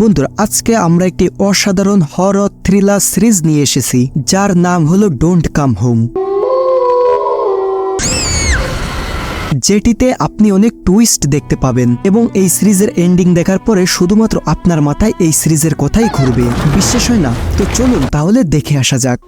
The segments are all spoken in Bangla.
বন্ধুরা, আজকে আমরা একটি অসাধারণ হর থ্রিলার সিরিজ নিয়ে এসেছি, যার নাম হলো ডোন্ট কাম হোম যেটিতে আপনি অনেক টুইস্ট দেখতে পাবেন এবং এই সিরিজের এন্ডিং দেখার পরে শুধুমাত্র আপনার মাথায় এই সিরিজের কথাই ঘুরবে। বিশ্বাস হয় না? তো চলুন তাহলে দেখে আসা যাক।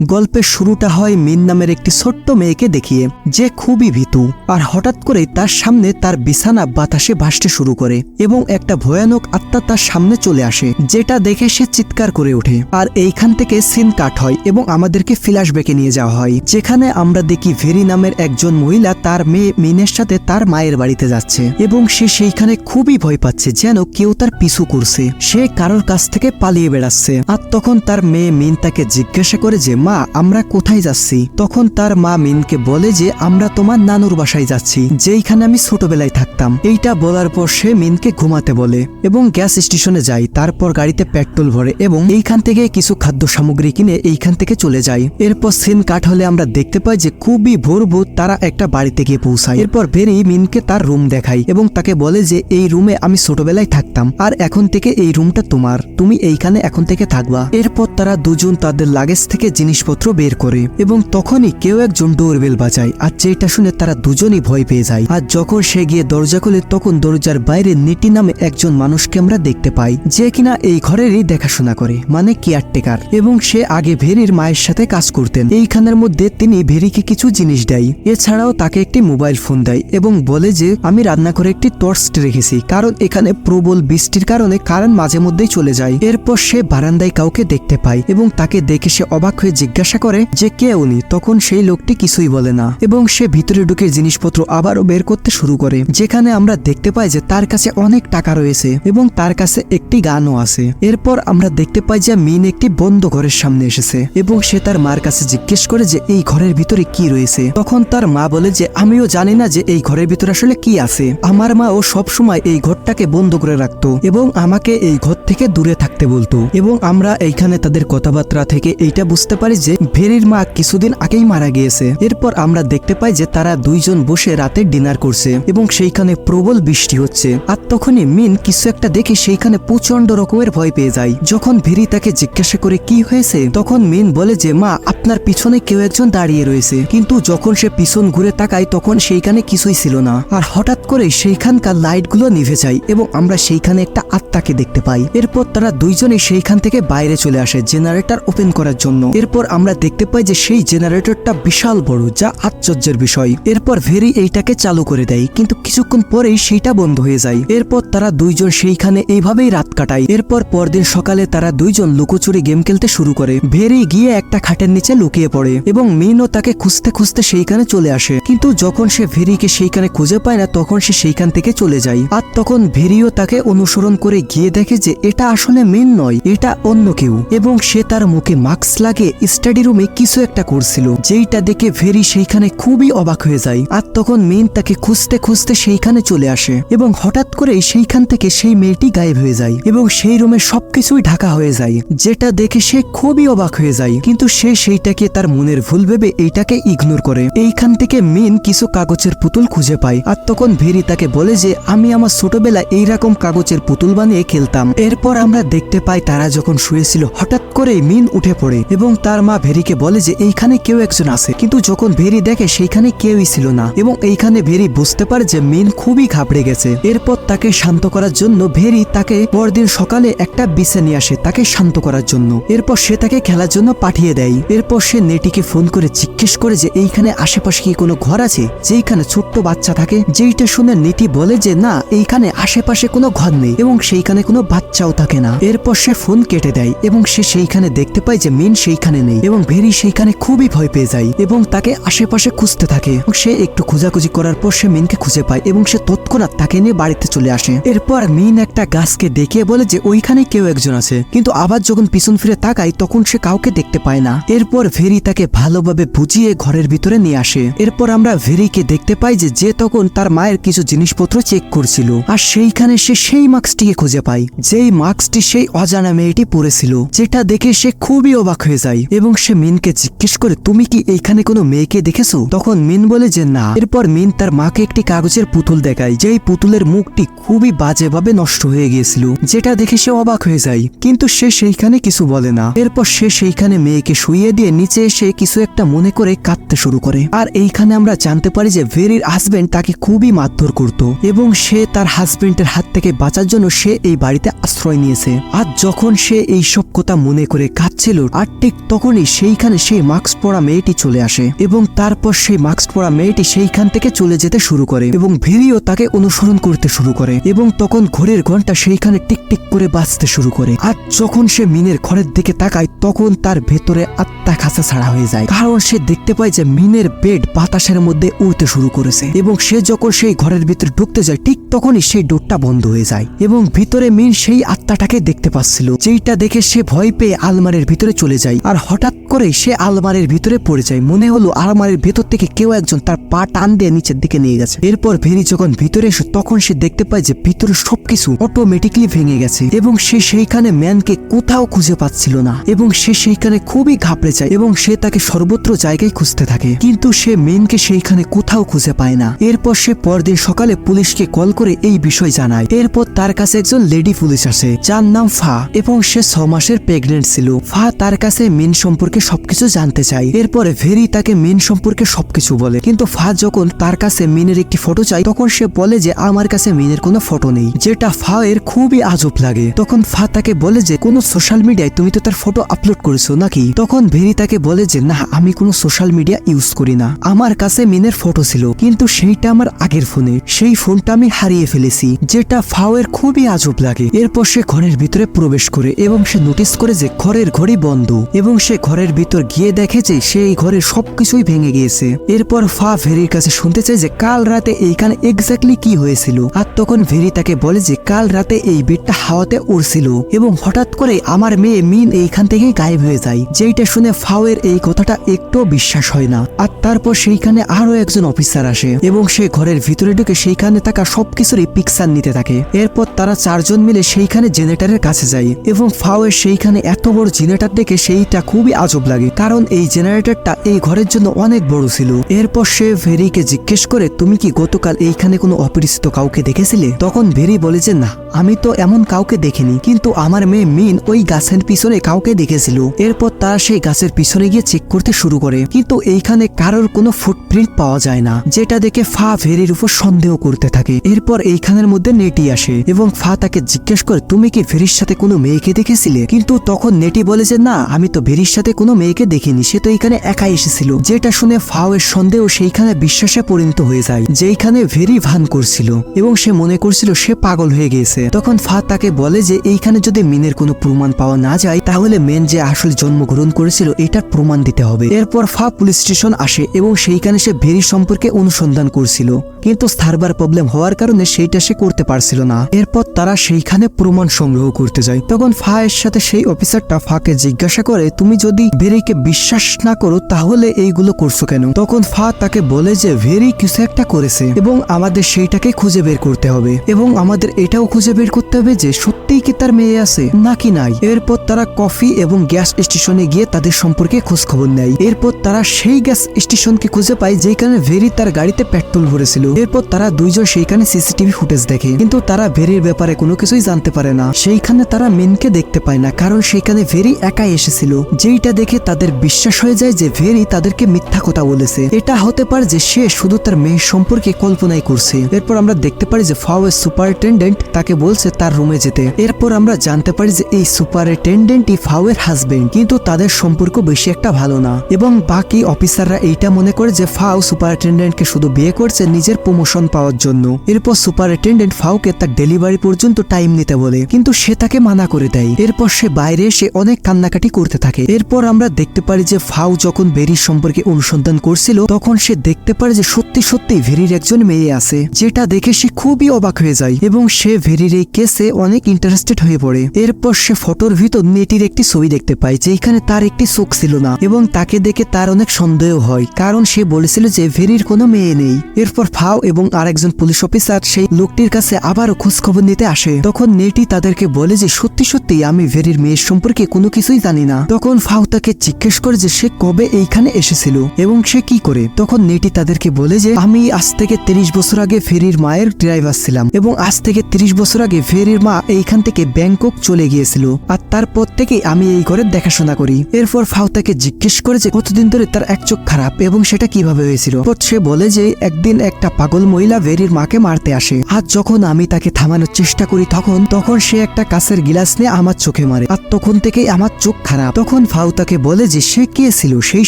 গল্পের শুরুটা হয় মিন নামের একটি ছোট্ট মেয়েকে দেখিয়ে, যে খুবই ভীতু, আর হঠাৎ করে তার সামনে তার বিছানা বাতাসে ভাসতে শুরু করে এবং একটা ভয়ানক আত্মা তার সামনে চলে আসে, যেটা দেখে সে চিৎকার করে ওঠে। আর এইখান থেকে সিন কাট হয় এবং আমাদেরকে ফ্ল্যাশ ব্যাকে নিয়ে যাওয়া হয়, যেখানে আমরা দেখি ভেরি নামের একজন মহিলা তার মেয়ে মিনের সাথে তার মায়ের বাড়িতে যাচ্ছে এবং সে সেইখানে খুবই ভয় পাচ্ছে যেন কেউ তার পিছু করছে। সে কারোর কাছ থেকে পালিয়ে বেড়াচ্ছে। আর তখন তার মেয়ে মিন তাকে জিজ্ঞাসা করে যে মা, আমরা কোথায় যাচ্ছি? তখন তার মা মিনকে বলে যে, আমরা তোমার নানুর বাসায় যাচ্ছি, যেইখানে আমি ছোটবেলায় থাকতাম। এইটা বলার পর সে মিনকে ঘুমাতে বলে এবং গ্যাস স্টেশনে যায়, তারপর গাড়িতে পেট্রোল ভরে এবং এইখান থেকে কিছু খাদ্য সামগ্রী কিনে এইখান থেকে চলে যায়। এরপর সিন কাট হলে আমরা দেখতে পাই যে, খুবই ভোর ভোর তারা একটা বাড়িতে গিয়ে পৌঁছায়। এরপর বেরি মিনকে তার রুম দেখায় এবং তাকে বলে যে, এই রুমে আমি ছোটবেলায় থাকতাম, আর এখন থেকে এই রুমটা তোমার। তুমি এইখানে এখন থেকে থাকবা। এরপর তারা দুজন তাদের লাগেজ থেকে জিনিসপত্র বের করে এবং তখনই কেউ একজন ডোরবেল বাজায়, আর যেটা শুনে তারা দুজনই ভয় পেয়ে যায়। আর যখন সে গিয়ে দরজা খুলে, তখন দরজার বাইরে নিটি নামে একজন মানুষকে আমরা দেখতে পাই, যে কিনা এই ঘরেরই দেখাশোনা করে মানে কেয়ারটেকার। এবং সে আগে ভেরির মায়ের সাথে কাজ করতেন। এইখানের মধ্যে তিনি ভেরিকে কিছু জিনিস দেয়। এছাড়াও তাকে একটি মোবাইল ফোন দেয় এবং বলে যে, আমি রান্না করে একটি টর্চ রেখেছি, কারণ এখানে প্রবল বৃষ্টির কারণে কারেন্ট মাঝে মধ্যেই চলে যায়। এরপর সে বারান্দায় কাউকে দেখতে পায় এবং তাকে দেখে সে অবাক হয়ে জিজ্ঞাসা করে যে কে উনি, তখন সেই লোকটি কিছুই বলে না এবং সে ভিতরে ঢুকে জিনিসপত্র আবারও বের করতে শুরু করে, যেখানে আমরা দেখতে পাই যে তার কাছে অনেক টাকা রয়েছে এবং তার কাছে একটি গানও আছে। এরপর আমরা দেখতে পাই যে মিন একটি বন্ধ ঘরের সামনে এসেছে এবং সে তার মার কাছে জিজ্ঞেস করে যে এই ঘরের ভিতরে কি রয়েছে। তখন তার মা বলে যে, আমিও জানি না যে এই ঘরের ভিতরে আসলে কি আছে। আমার মা ও সবসময় এই ঘরটাকে বন্ধ করে রাখতো এবং আমাকে এই ঘর থেকে দূরে থাকতে বলতো এবং আমরা এইখানে তাদের কথাবার্তা থেকে এইটা বুঝতে পারি যে ভেরির মা কিছুদিন আগেই মারা গিয়েছে। এরপর আমরা দেখতে পাই যে তারা দুইজন বসে রাতে ডিনার করছে এবং সেইখানে প্রবল বৃষ্টি হচ্ছে। আর তখনই মিন কিছু একটা দেখে সেইখানে প্রচণ্ড রকমের ভয় পেয়ে যায়। যখন ভেরি তাকে জিজ্ঞাসা করে কি হয়েছে, তখন মিন বলে যে, মা, আপনার পিছনে কেউ একজন দাঁড়িয়ে রয়েছে। কিন্তু যখন সে পিছন ঘুরে তাকায়, তখন সেইখানে কিছুই ছিল না। আর হঠাৎ করে সেইখানকার লাইটগুলো নিভে যায় এবং আমরা সেইখানে একটা আত্মাকে দেখতে পাই। এরপর তারা দুইজনে সেইখান থেকে বাইরে চলে আসে, জেনারেটর ওপেন করার জন্য। এরপর আমরা দেখতে পাই যে সেই জেনারেটরটা বিশাল বড়, যা আশ্চর্যের বিষয়। এরপর ভেরি এইটাকে চালু করে দেয়, কিন্তু কিছুক্ষণ পরেই সেইটা বন্ধ হয়ে যায়। এরপর তারা দুইজন সেইখানে এইভাবেই রাত কাটায়। এরপর পরদিন সকালে তারা দুইজন লুকোচুরি গেম খেলতে শুরু করে। ভেরি গিয়ে একটা খাটের নিচে লুকিয়ে পড়ে এবং মিনও তাকে খুঁজতে খুঁজতে সেইখানে চলে আসে। কিন্তু যখন সে ভেরিকে সেইখানে খুঁজে পায় না, তখন সে সেইখান থেকে চলে যায়। আর তখন ভেরিও তাকে অনুসরণ করে গিয়ে দেখে যে এটা আসলে মিন নয়, এটা অন্য কেউ। এবং সে তার মুখে মাস্ক লাগিয়ে স্টাডি রুমে কিছু একটা করছিল। যেইটা দেখে ভেরি সেইখানে খুবই অবাক হয়ে যায়। আর তখন মিন তাকে খুঁজতে খুঁজতে সেইখানে চলে আসে এবং হঠাৎ করেই সেইখান থেকে সেই মেয়েটি গায়েব হয়ে যায় এবং সেই রুমে সবকিছুই ঢাকা হয়ে যায়, যেটা দেখে সে খুবই অবাক হয়ে যায়। কিন্তু সে সেইটাকে তার মনের ভুল ভেবে এইটাকে ইগনোর করে। এইখান থেকে মিন কিছু কাগজের পুতুল খুঁজে পায়। আর তখন ভেরি তাকে বলে যে, আমি আমার ছোটবেলা এইরকম কাগজের পুতুল বানিয়ে খেলতাম। এরপর আমরা দেখতে পাই তারা যখন শুয়েছিল, হঠাৎ করেই মিন উঠে পড়ে এবং তার মা ভেরিকে বলে যে এইখানে কেউ একজন আছে। কিন্তু যখন ভেরি দেখে সেইখানে কেউই ছিল না এবং এইখানে ভেরি বুঝতে পারে যে মিন খুবই ঘাবড়ে গেছে। এরপর তাকে শান্ত করার জন্য ভেরি তাকে পরদিন সকালে একটা বিছে নিয়ে আসে তাকে শান্ত করার জন্য। এরপর সে তাকে খেলার জন্য পাঠিয়ে দেয়। এরপর সে নেটিকে ফোন করে জিজ্ঞেস করে যে এইখানে আশেপাশে কি কোনো ঘর আছে? যেইখানে ছোট্ট বাচ্চা থাকে। যেইটা শুনে নেটি বলে যে না, এইখানে আশেপাশে কোনো ঘর নেই এবং সেইখানে কোনো বাচ্চাও থাকে না। এরপর সে ফোন কেটে দেয় এবং সে সেইখানে দেখতে পায় যে মিন সেইখানে নেই। এবং ভেরি সেইখানে খুবই ভয় পেয়ে যায় এবং তাকে আশেপাশে খুঁজতে থাকে। সে একটু খোঁজাখুঁজি করার পর সে মিনকে খুঁজে পায় এবং সে তৎক্ষণাৎ তাকে নিয়ে বাড়িতে চলে আসে। এরপর মিন একটা গাছকে দেখিয়ে বলে যে, ওইখানে কেউ একজন আছে। কিন্তু আবার যখন পিছন ফিরে তাকায়, তখন সে কাউকে দেখতে পায় না। এরপর ভেরি তাকে ভালোভাবে বুঝিয়ে ঘরের ভিতরে নিয়ে আসে। এরপর আমরা ভেরিকে দেখতে পাই যে যে তখন তার মায়ের কিছু জিনিসপত্র চেক করছিল। আর সেইখানে সে সেই মাস্কটিকে খুঁজে পায়। যেই মাস্কটি সেই অজানা মেয়েটি পরেছিল, যেটা দেখে সে খুবই অবাক হয়ে যায়। এবং সে মিনকে জিজ্ঞেস করে, তুমি কি এইখানে কোনো মেয়েকে দেখেছ? তখন মিন বলে যে, না। এরপর মিন তার মাকে একটি কাগজের পুতুল দেখায়, যেই পুতুলের মুখটি খুবই বাজেভাবে নষ্ট হয়ে গিয়েছিল, যেটা দেখে সে অবাক হয়ে যায়। কিন্তু সে সেইখানে কিছু বলে না। এরপর সে সেইখানে মেয়েকে শুইয়ে দিয়ে নিচে এসে কিছু একটা মনে করে কাঁদতে শুরু করে। আর এইখানে আমরা জানতে পারি যে, ভেরির হাজবেন্ড তাকে খুবই মারধর করত এবং সে তার হাজবেন্ডের হাত থেকে বাঁচার জন্য সে এই বাড়িতে আশ্রয় নিয়েছে। আর যখন সে এই সব কথা মনে করে কাঁদছিল, আর ঠিক তখনই সেইখানে সেই মাস্ক পরা মেয়েটি চলে আসে এবং তারপর সেই মাস্ক পরা মেয়েটি সেইখান থেকে চলে যেতে শুরু করে এবং ভেরিও তাকে অনুসরণ করতে শুরু করে এবং তখন ঘড়ির ঘণ্টা সেইখানে টিক টিক করে বাজতে শুরু করে। আর যখন সে মিনের ঘরের দিকে তাকায়, তখন তার ভেতরে আত্মা খাসা ছাড়া হয়ে যায়। কারণ সে দেখতে পায় যে মিনের বেড বাতাসের মধ্যে উড়তে শুরু করেছে এবং সে যখন সেই ঘরের ভিতরে ঢুকতে যায়, ঠিক তখনই সেই ডোরটা বন্ধ হয়ে যায় এবং ভিতরে মিন সেই আত্মাটাকে দেখতে পাচ্ছিল, যেইটা দেখে সে ভয় পেয়ে আলমারির ভিতরে চলে যায়। আর হঠাৎ করে সে আলমারির ভিতরে পড়ে যায়। মনে হলো আলমারির ভেতর থেকে কেউ একজন তার পা টান দিয়ে নিচের দিকে নিয়ে গেছে। এরপর ভেরি যখন ভিতরে এসে তখন সে দেখতে পায় যে ভিতরে সবকিছু অটোমেটিকলি ভেঙে গেছে এবং সে সেইখানে ম্যানকে কোথাও খুঁজে পাচ্ছিল না এবং সে সেইখানে খুবই ঘাবড়ে যায় এবং সে তাকে সর্বত্র জায়গায় খুঁজতে থাকে। কিন্তু সে মেনকে সেইখানে কোথাও খুঁজে পায় না। এরপর সে পরদিন সকালে পুলিশকে কল করে এই বিষয় জানায়। এরপর তার কাছে একজন লেডি পুলিশ আসে, যার নাম ফা এবং সে ছ মাসের প্রেগনেন্ট ছিল। ফা তার কাছে মিন সম্পর্কে সবকিছু জানতে চায় এরপরে ভেরি তাকে মিন সম্পর্কে সবকিছু বলে। কিন্তু ফা যখন তার কাছে মিনের একটি ফটো চাই তখন সে বলে যে, আমার কাছে মিনের কোনো ফটো নেই। যেটা ফা এর খুবই আজব লাগে। তখন ফা তাকে বলে যে, কোনো সোশ্যাল মিডিয়ায় তুমি তো তার ফটো আপলোড করেছ নাকি? তখন ভেরি তাকে বলে যে, না, আমি কোনো সোশ্যাল মিডিয়া ইউজ করি না। আমার কাছে মিনের ফটো ছিল, কিন্তু সেইটা আমার আগের ফোনে। সেই ফোনটা আমি হারিয়ে ফেলেছি, যেটা ফাওয়ের খুবই আজব লাগে। এরপর সে ঘরের ভিতরে প্রবেশ করে এবং সে নোটিস করে যে, ঘরের ঘড়ি বন্ধ। এবং সে ঘরের ভিতর গিয়ে দেখে যে সেই ঘরের সবকিছুই ভেঙে গিয়েছে। এরপর ফা ভেরির কাছে শুনতে চায় যে কাল রাতে এইখানে এক্স্যাক্টলি কি হয়েছিল। আর তখন ভেরি তাকে বলে যে কাল রাতে এই বেডটা হাওয়াতে উড়ছিল এবং হঠাৎ করে আমার মেয়ে মিন এইখান থেকে গায়েব হয়ে যায়, যেইটা শুনে ফাওয়ের এই কথাটা একটু বিশ্বাস হয় না। আর তারপর সেইখানে আরও একজন অফিসার আসে এবং সে ঘরের ভিতরে ঢুকে সেইখানে থাকা সবকিছুরই পিকচার নিতে থাকে। এরপর তারা চারজন মিলে সেইখানে জেনারেটরের কাছে যায় এবং ফাওয়ের সেইখানে এত বড় জেনারেটর দেখে সেইটা খুবই আজব লাগে, কারণ এই জেনারেটরটা এই ঘরের জন্য অনেক বড় ছিল। এরপর সে ভেরিকে জিজ্ঞেস করে, তুমি কি গতকাল এইখানে কোনো অপরিচিত কাউকে দেখেছিলে? তখন ভেরি বলে যে, না, আমি তো এমন কাউকে দেখিনি, কিন্তু আমার মেয়ে মিন ওই গাছের পিছনে কাউকে দেখেছিল। এরপর তারা সেই গাছের পিছনে গিয়ে চেক করতে শুরু করে, কিন্তু এইখানে কারোর কোনো ফুটপ্রিন্ট পাওয়া যায় না, যেটা দেখে ফা ভেরির উপর সন্দেহ করতে থাকে। এরপর এইখানের মধ্যে নেটি আসে এবং ফা তাকে জিজ্ঞেস করে, তুমি কি ভেরির সাথে কোনো মেয়েকে দেখেছিলে? কিন্তু তখন নেটি বলে যে, না, আমি তো ভেরির সাথে কোনো মেয়েকে দেখিনি, সে তো এখানে একাই এসেছিল। যেটা শুনে ফাও এর সন্দেহ সেইখানে বিশ্বাসে পরিণত হয়ে যায় যেইখানে ভেরি ভান করছিল। এবং সে মনে করছিল সে পাগল হয়ে গিয়েছে। তখন ফা তাকে বলে যে, এইখানে যদি মিনের কোনো প্রমাণ পাওয়া না যায়, তাহলে মেন যে আসলে জন্মগ্রহণ করেছিল, এটার প্রমাণ দিতে হবে। এরপর ফা পুলিশ স্টেশন আসে এবং সেইখানে সে ভেরি সম্পর্কে অনুসন্ধান করছিল। কিন্তু সার্ভার প্রবলেম হওয়ার কারণে সেইটা সে করতে পারছিল না। এরপর তারা সেইখানে প্রমাণ সংগ্রহ করতে যায়। তখন ফা এর সাথে সেই অফিসারটা ফাকে জিজ্ঞাসা করে, তুমি যদি ভেরিকে বিশ্বাস না করো, তাহলে এইগুলো করছ কেন? তখন ফা তাকে বলে যে, ভেরি কিছু একটা করেছে এবং আমাদের সেইটাকে খুঁজে বের করতে হবে এবং আমাদের এটাও খুঁজে বের করতে হবে যে, সত্যিই কি তার মেয়ে আছে নাকি নাই? এরপর তারা কফি এবং গ্যাস স্টেশনে গিয়ে তাদের সম্পর্কে খোঁজ খবর নেয়। এরপর তারা সেই গ্যাস স্টেশনকে খুঁজে পায় যেখানে ভেরি তার গাড়িতে পেট্রোল ভরেছিল। এরপর তারা দুইজন সেইখানে সিসিটিভি ফুটেজ দেখে। কিন্তু তারা ভেরির ব্যাপারে কোনো কিছুই জানতে পারে না। সেইখানে তারা মেনকে দেখতে পায় না, কারণ সেইখানে ভেরি একাই এসেছিল। যেইটা দেখে তাদের বিশ্বাস হয়ে যায় যে ভেরি তাদেরকে মিথ্যা কথা বলেছে। এটা হতে পারে যে সে শুধু তার মেয়ের সম্পর্কে কল্পনাই করছে। এরপর আমরা দেখতে পারি যে ফাওয়ের সুপারিনটেন্ডেন্ট তাকে বলছে তার রুমে যেতে। এরপর আমরা জানতে পারি যে এই সুপারিনটেন্ডেন্টই ফাওয়ের হাজবেন্ড কিন্তু তাদের সম্পর্ক বেশি একটা ভালো না। এবং বাকি অফিসাররা এইটা মনে করে যে ফাও সুপারিনটেন্ডেন্টকে শুধু বিয়ে করছে নিজের প্রমোশন পাওয়ার জন্য। এরপর সুপারিনটেন্ডেন্ট ফাওকে তার ডেলিভারি পর্যন্ত টাইম নিতে বলে, কিন্তু সে তাকে মানা করে দেয়। এরপর সে বাইরে এসে অনেক কান্নাকাটি করতে থাকে। এরপর আমরা দেখতে পারি যে ফাও যখন ভেরির সম্পর্কে অনুসন্ধান করছিল, তখন সে দেখতে পারে যে সত্যি সত্যি ভেরির একজন মেয়ে আছে, যেটা দেখে সে খুবই অবাক হয়ে যায় এবং সে ভেরির এই কেসে অনেক ইন্টারেস্টেড হয়ে পড়ে। এরপর সে ফটোর ভিতর নেটির একটি ছবি দেখতে পায়, যেখানে তার একটি চোখ ছিল না এবং তাকে দেখে তার অনেক সন্দেহ হয়, কারণ সে বলেছিল যে ভেরির কোনো মেয়ে নেই। এরপর ফাও এবং আরেকজন পুলিশ অফিসার সেই লোকটির কাছে আবারও খোঁজ খবর নিতে আসে। তখন নেটি তাদেরকে বলে যে, সত্যি সত্যি আমি ভেরির মেয়ের সম্পর্কে কোনো কিছুই জানি না। তখন ফাউ তাকে জিজ্ঞেস করে যে সে কবে এইখানে এসেছিল এবং সে কি করে। তখন নেটি তাদেরকে বলে যে, আমি আজ থেকে তিরিশ বছর আগে ফেরির মায়ের ড্রাইভার ছিলাম এবং আজ থেকে তিরিশ বছর আগে ফেরির মা এইখান থেকে ব্যাংকক চলে গিয়েছিল আর তারপর থেকে আমি এই ঘরের দেখাশোনা করি। এরপর ফাউ তাকে জিজ্ঞেস করে যে, কতদিন ধরে তার এক চোখ খারাপ এবং সেটা কীভাবে হয়েছিল? সে বলে যে, একদিন একটা পাগল মহিলা ভেরির মাকে মারতে আসে। আর যখন আমি তাকে থামানোর চেষ্টা করি তখন তখন সে একটা কাছের গিলাস নিয়ে আমার চোখে মারে। আর তখন থেকেই আমার চোখ খারাপ। তখন ফাউ তাকে বলে যে সে কে ছিল? সেই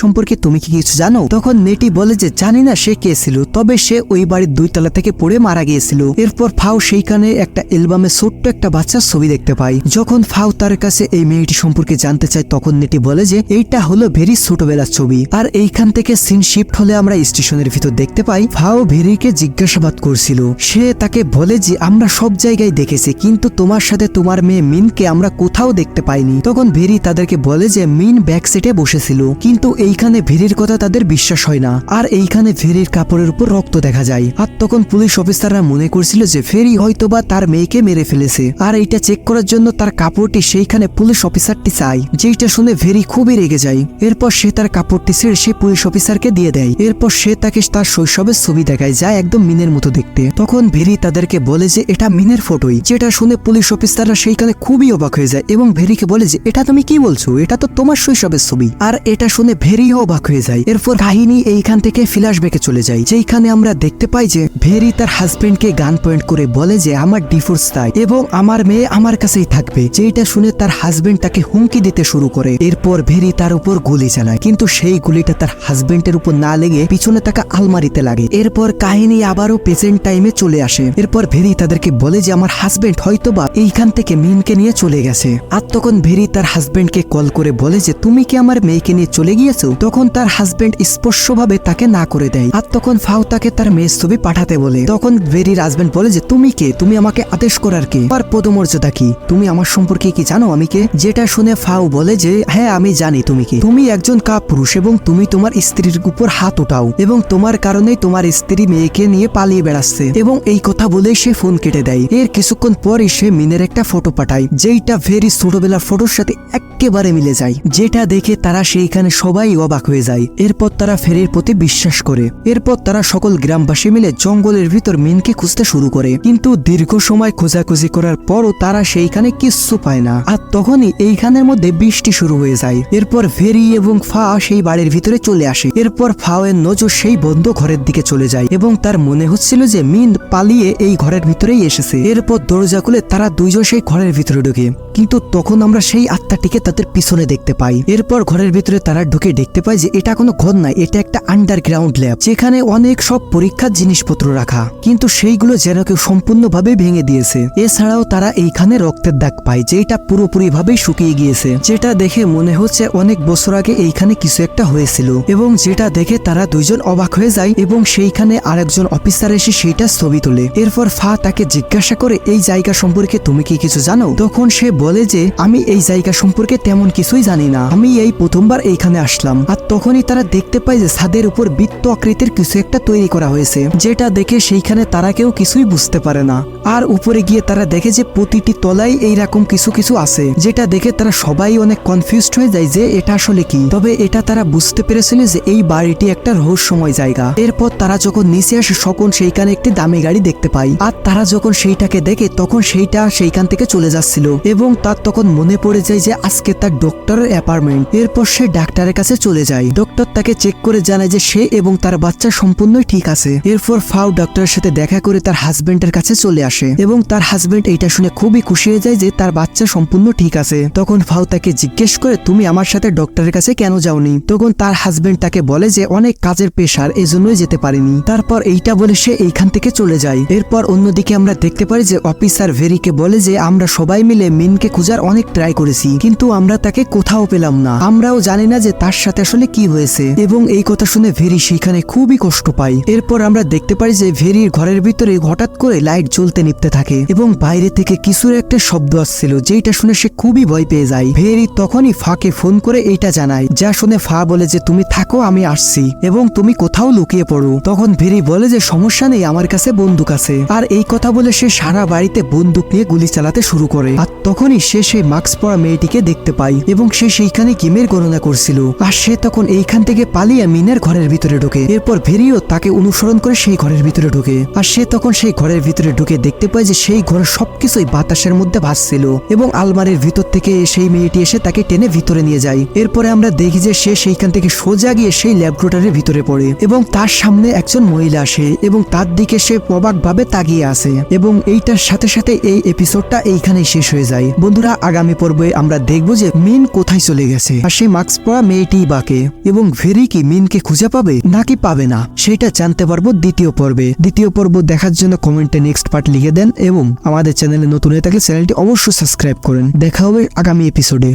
সম্পর্কে তুমি কি কিছু জানো? তখন নেটি বলে যে, জানি না সে কে ছিল, তবে সে ওই বাড়ির দুই তলা থেকে পড়ে মারা গিয়েছিল। এরপর ফাউ সেইখানে একটা অ্যালবামে ছোট্ট একটা বাচ্চার ছবি দেখতে পাই যখন ফাউ তার কাছে এই মেয়েটি সম্পর্কে জানতে চায়, তখন নেটি বলে যে, এইটা হলো ভেরি ছোটবেলার ছবি। আর এইখান থেকে সিন শিফট হলে আমরা স্টেশনের ভিতর দেখতে পাই ফাও ভেরিকে জিজ্ঞাসাবাদ করছিল। সে তাকে বলে যে, আমরা সব জায়গায় দেখেছি, কিন্তু তোমার সাথে তোমার মেয়ে মিনকে আমরা কোথাও দেখতে পাইনি। তখন ভেরি তাদেরকে বলে যে মিন ব্যাক সিটে বসেছিল। কিন্তু এইখানে ভেরির কথা তাদের বিশ্বাস হয় না। আর এইখানে ভেরির কাপড়ের উপর রক্ত দেখা যায়। আর তখন পুলিশ অফিসাররা মনে করছিল যে ফেরি হয়তোবা তার মেয়েকে মেরে ফেলেছে। আর এইটা চেক করার জন্য তার কাপড়টি সেইখানে পুলিশ অফিসারটি চায়, যেইটা শুনে ভেরি খুবই রেগে যায়। এরপর সে তার কাপড়টি ছেড়ে সে পুলিশ অফিসারকে দিয়ে দেয়। এরপর সে তাকে তার শৈশবের ছবি দেখায়, যা একদম মিনের মতো দেখতে। তখন ভেরি তাদেরকে বলে যে, এটা মিনের ফটোই যেটা শুনে পুলিশ অফিসাররা সেইখানে খুবই অবাক হয়ে যায় এবং ভেরিকে বলে যে, এটা তুমি কি বলছো? এটা তো তোমার শৈশবের ছবি। আর এটা শুনে ভেরিও অবাক হয়ে যায়। এরপর কাহিনী এইখান থেকে ফ্ল্যাশ ব্যাকে চলে যায়। যেইখানে আমরা দেখতে পাই যে ভেরি তার হাজবেন্ডকে গান পয়েন্ট করে বলে যে, আমার ডিভোর্স চাই এবং আমার মেয়ে আমার কাছেই থাকবে। যেটা শুনে তার হাজবেন্ড তাকে হুমকি দিতে শুরু করে। এরপর ভেরি তার উপর গুলি চালায়। কিন্তু সেই গুলিটা তার হাজবেন্ডের উপর না লেগে পিছনে তাকে আলমারিতে লাগে। এরপর কাহিনী আবারও প্রেজেন্ট টাইমে চলে আসে। এরপর ভেরি তাদেরকে বলে যে, আমার হাজবেন্ড হয়তোবা এইখান থেকে মিনকে নিয়ে চলে গেছে। আর তখন ভেরি তার হাজবেন্ডকে কল করে বলে যে, তুমি কি আমার মেয়েকে নিয়ে চলে গিয়েছো? তখন তার হাজবেন্ড স্পষ্টভাবে তাকে না করে দেয়। আর তখন ফাউ তাকে তার মেয়ের ছবি পাঠাতে বলে। তখন ভেরির হাজবেন্ড বলে যে, তুমি কে? তুমি আমাকে আদেশ করার কে? আর পদমর্যাদা কি? তুমি আমার সম্পর্কে কি জানো আমি কে? যেটা শুনে ফাউ বলে যে হ্যাঁ আমি জানি তুমি কি। তুমি একজন কাপ পুরুষ এবং তুমি তোমার স্ত্রীর উপর হাত উঠাও এবং তোমার কারণে তোমার স্ত্রী মেয়েকে নিয়ে পালিয়ে বেড়াচ্ছে। এবং এই কথা বলে সে ফোন কেটে দেয়। এর কিছুক্ষণ পরই সে মিনের একটা ফটো পাঠায়, যেইটা ভেরি ছোটবেলার ফটোর সাথে একেবারে মিলে যায়। যেটা দেখে তারা সেইখানে সবাই অবাক হয়ে যায়। এরপর তারা ফেরির প্রতি বিশ্বাস করে। এরপর তারা সকল গ্রামবাসী মিলে জঙ্গলের ভিতর মিনকে খুঁজতে শুরু করে। কিন্তু দীর্ঘ সময় খোঁজাখুঁজি করার পরও তারা সেইখানে কিচ্ছু পায় না। আর তখনই এইখানের মধ্যে বৃষ্টি শুরু হয়ে যায়। এরপর ফেরি এবং ফা সেই বাড়ির ভিতরে চলে আসে। এরপর ফাও এর নজর সেই বন্ধ ঘরের দিকে চলে যায় এবং তার মনে হচ্ছিল যে মিন পালিয়ে এই ঘরের ভিতরেই এসেছে। এরপর দরজা খুলে তারা দুইজন সেই ঘরের ভিতরে ঢুকে। কিন্তু তখন আমরা সেই আত্মাটিকে তাদের পিছনে দেখতে পাই। এরপর ঘরের ভিতরে তারা ঢুকে দেখতে পায় যে এটা কোনো ঘর নাই এটা একটা আন্ডারগ্রাউন্ড ল্যাব যেখানে অনেক সব পরীক্ষার জিনিসপত্র রাখা। কিন্তু সেইগুলো যেন কেউ সম্পূর্ণভাবে ভেঙে দিয়েছে। এছাড়াও তারা এইখানে রক্তের দাগ পায় যেটা পুরোপুরি ভাবে শুকিয়ে গিয়েছে। যেটা দেখে মনে হচ্ছে অনেক বছর আগে এইখানে কিছু একটা হয়েছিল, এবং যেটা দেখে তারা দুইজন অবাক হয়ে যায়, এবং সেইখানে আরেকজন অফিসার এসে সেইটা ছবি তোলে। এরপর ফা তাকে জিজ্ঞাসা করে, এই জায়গা সম্পর্কে তুমি কি কিছু জানো? তখন সে বলে যে, আমি এই জায়গা সম্পর্কে তেমন কিছুই জানি না। আমি এই প্রথমবার এইখানে আসলাম। আর তখনই তারা দেখতে পায় যে, ছাদের উপর বৃত্ত আকৃতির কিছু একটা তৈরি করা হয়েছে। যেটা দেখে সেইখানে তারা কেউ কিছুই বুঝতে পারে না। আর উপরে গিয়ে তারা দেখে যে, প্রতিটি তলায় এইরকম কিছু কিছু আছে। যেটা দেখে তারা সবাই অনেক কনফিউজড হয়ে যায় যে, এটা আসলে কি? তবে এটা তারা বুঝতে পেরেছিল যে, এই বাড়িটি একটা রহস্যময় জায়গা। এরপর তারা যখন নিচে আসে সকল সেইখানে একটি দামি গাড়ি দেখতে পাই। আর তারা যখন সেইটাকে দেখে, তখন সেইটা সেইখান থেকে চলে যাচ্ছিল। এবং তার তখন মনে পড়ে যায় যে আজকে তার ডক্টরের অ্যাপার্টমেন্ট এরপর সে ডাক্তারের কাছে চলে যায়। ডক্টর তাকে চেক করে জানায় যে সে এবং তার বাচ্চা সম্পূর্ণই ঠিক আছে। এরপর ফাউ ডক্টরের সাথে দেখা করে তার হাজবেন্ডের কাছে চলে আসে এবং তার হাজবেন্ড এইটা শুনে খুবই খুশি হয়ে যায় যে তার বাচ্চা সম্পূর্ণ ঠিক আছে। তখন ফাউ তাকে জিজ্ঞেস করে, তুমি আমার সাথে ডক্টরের কাছে কেন যাওনি? তখন তার হাজবেন্ড তাকে বলে যে, অনেক কাজের পেশার, এজন্যই যেতে পারিনি। তারপর এইটা বলে সে এইখান থেকে চলে যায়। এরপর অন্যদিকে আমরা দেখতে পারি যে অফিসার ভেরিকে বলে যে, আমরা সবাই মিলে মিনকে খোঁজার অনেক ট্রাই করেছি, কিন্তু আমরা তাকে কোথাও পেলাম না। আমরাও জানি না যে তার সাথে আসলে কি হয়েছে, এবং এই কথা শুনে ভেরি সেখানে খুবই কষ্ট পাই। এরপর আমরা দেখতে পারি যে ভেরির ঘরের ভিতরে হঠাৎ করে লাইট জ্বলতে নিপতে থাকে, এবং বাইরে থেকে কিছুর একটা শব্দ আসছিল যেটা শুনে সে খুবই ভয় পেয়ে যায়। ভেরি তখনই ফাকে ফোন করে এইটা জানায়, যা শুনে ফা বলে যে, তুমি থাকো, আমি আসছি, এবং তুমি কোথাও লুকিয়ে পড়ো। তখন ভেরি বলে যে, সমস্যা নেই, আমার কাছে বন্দুক আছে। আর এই কথা বলে সে সারা বাড়িতে বন্দুক নিয়ে গুলি চালাতে শুরু করে। আর তখনই সে সেই মাস্ক পরা মেয়েটিকে দেখতে পায় এবং সে সেইখানে গেমের গণনা করছিল। আর সে তখন এইখান থেকে পালিয়ে মিনের ঘরের ভিতরে ঢোকে। এরপর ভেরিও তাকে অনুসরণ করে সেই ঘরের ভিতরে ঢোকে। আর সে তখন সেই ঘরের ভিতরে ঢুকে দেখতে পায় যে সেই ঘরের সবকিছুই বাতাসের মধ্যে ভাসছিল এবং আলমারির ভিতর থেকে সেই মেয়েটি এসে তাকে টেনে ভিতরে নিয়ে যায়। এরপরে আমরা দেখি যে সে সেইখান থেকে সোজা গিয়ে সেই ল্যাবরেটরির ভিতরে পড়ে এবং তার সামনে একজন মহিলা আসে এবং তার দিকে সে অবাক ভাবে তাকিয়ে আসে এবং এইটার সাথে সাথে এই এপিসোডটা এইখানেই শেষ হয়ে যায়। বন্ধুরা, আগামী পর্বে আমরা দেখব যে মিন কোথায় চলে গেছে। আর সেই মাস্ক পরা মেয়েটি বাকে। এবং ভেরি কি মিনকে খুঁজে পাবে নাকি পাবে না, সেটা জানতে পারব দ্বিতীয় পর্বে। দ্বিতীয় পর্ব দেখার জন্য কমেন্টে নেক্সট পার্ট লিখে দেন এবং আমাদের চ্যানেলে নতুন হয়ে থাকলে চ্যানেলটি অবশ্যই সাবস্ক্রাইব করেন। দেখা হবে আগামী এপিসোডে